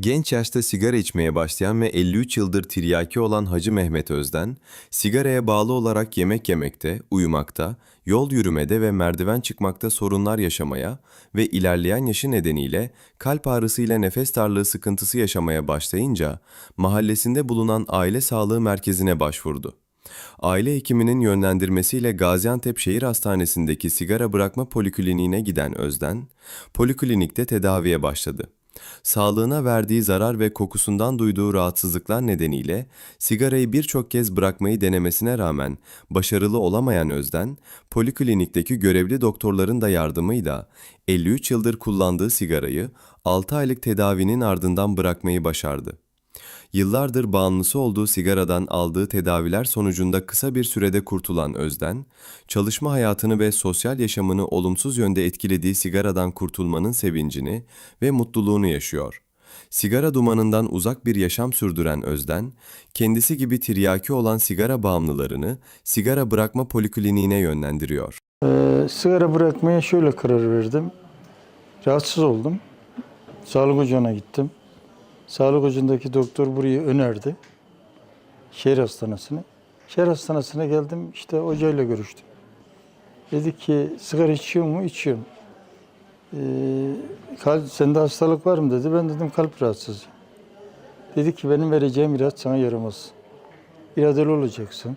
Genç yaşta sigara içmeye başlayan ve 53 yıldır tiryaki olan Hacı Mehmet Özden, sigaraya bağlı olarak yemek yemekte, uyumakta, yol yürümede ve merdiven çıkmakta sorunlar yaşamaya ve ilerleyen yaşı nedeniyle kalp ağrısıyla nefes darlığı sıkıntısı yaşamaya başlayınca mahallesinde bulunan aile sağlığı merkezine başvurdu. Aile hekiminin yönlendirmesiyle Gaziantep Şehir Hastanesi'ndeki sigara bırakma polikliniğine giden Özden, poliklinikte tedaviye başladı. Sağlığına verdiği zarar ve kokusundan duyduğu rahatsızlıklar nedeniyle sigarayı birçok kez bırakmayı denemesine rağmen başarılı olamayan Özden, poliklinikteki görevli doktorların da yardımıyla 53 yıldır kullandığı sigarayı 6 aylık tedavinin ardından bırakmayı başardı. Yıllardır bağımlısı olduğu sigaradan aldığı tedaviler sonucunda kısa bir sürede kurtulan Özden, çalışma hayatını ve sosyal yaşamını olumsuz yönde etkilediği sigaradan kurtulmanın sevincini ve mutluluğunu yaşıyor. Sigara dumanından uzak bir yaşam sürdüren Özden, kendisi gibi tiryaki olan sigara bağımlılarını sigara bırakma polikliniğine yönlendiriyor. Ee, sigara bırakmaya şöyle karar verdim. Rahatsız oldum. Sağlık ocağına gittim. Sağlık ocağındaki doktor burayı önerdi. Şehir hastanesine. Şehir hastanesine geldim. işte hocayla görüştüm. Dedi ki sigara içiyor mu? İçiyorum. Ee, kalp, sende hastalık var mı dedi. Ben dedim kalp rahatsızlığı. Dedi ki benim vereceğim ilaç sana yaramaz. İradeli olacaksın.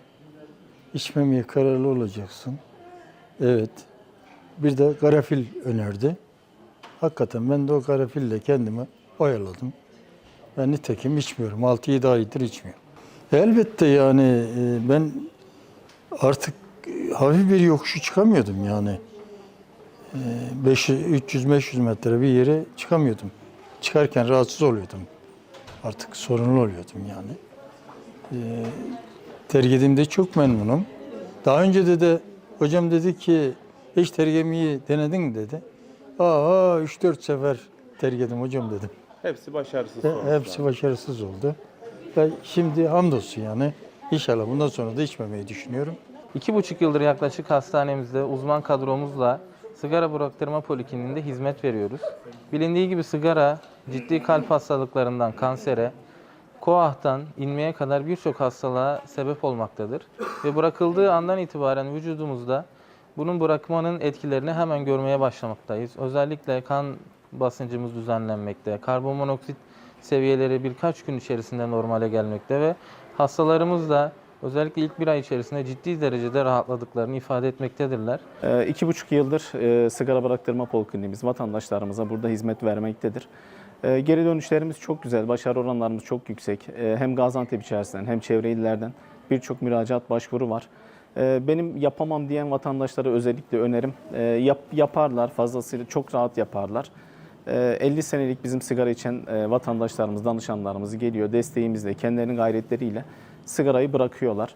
İçmemeye kararlı olacaksın. Evet. Bir de garafil önerdi. Hakikaten ben de o garafille kendimi oyaladım. Ben nitekim içmiyorum. 6-7 aydır içmiyorum. Elbette yani e, ben artık e, hafif bir yokuşu çıkamıyordum yani. E, 300-500 metre bir yere çıkamıyordum. Çıkarken rahatsız oluyordum. Artık sorunlu oluyordum yani. E, Tergidimde çok memnunum. Daha önce de de hocam dedi ki hiç tergemiyi denedin mi dedi. Aa 3-4 sefer tergedim hocam dedim. Hepsi başarısız sonuçlar. Hepsi başarısız oldu. Ve şimdi hamdolsun yani. İnşallah bundan sonra da içmemeyi düşünüyorum. İki buçuk yıldır yaklaşık hastanemizde uzman kadromuzla sigara bıraktırma polikliniğinde hizmet veriyoruz. Bilindiği gibi sigara ciddi kalp hastalıklarından kansere, koahtan inmeye kadar birçok hastalığa sebep olmaktadır. Ve bırakıldığı andan itibaren vücudumuzda bunun bırakmanın etkilerini hemen görmeye başlamaktayız. Özellikle kan basıncımız düzenlenmekte, karbonmonoksit seviyeleri birkaç gün içerisinde normale gelmekte ve hastalarımız da özellikle ilk bir ay içerisinde ciddi derecede rahatladıklarını ifade etmektedirler. Ee, iki buçuk yıldır e, sigara bıraktırma polikliniğimiz vatandaşlarımıza burada hizmet vermektedir. Ee, geri dönüşlerimiz çok güzel, başarı oranlarımız çok yüksek. Ee, hem Gaziantep içerisinden hem çevre illerden birçok müracaat başvuru var. Ee, benim yapamam diyen vatandaşlara özellikle önerim e, yap, yaparlar, fazlasıyla çok rahat yaparlar. Ee, 50 senelik bizim sigara içen e, vatandaşlarımız, danışanlarımız geliyor desteğimizle, kendilerinin gayretleriyle sigarayı bırakıyorlar.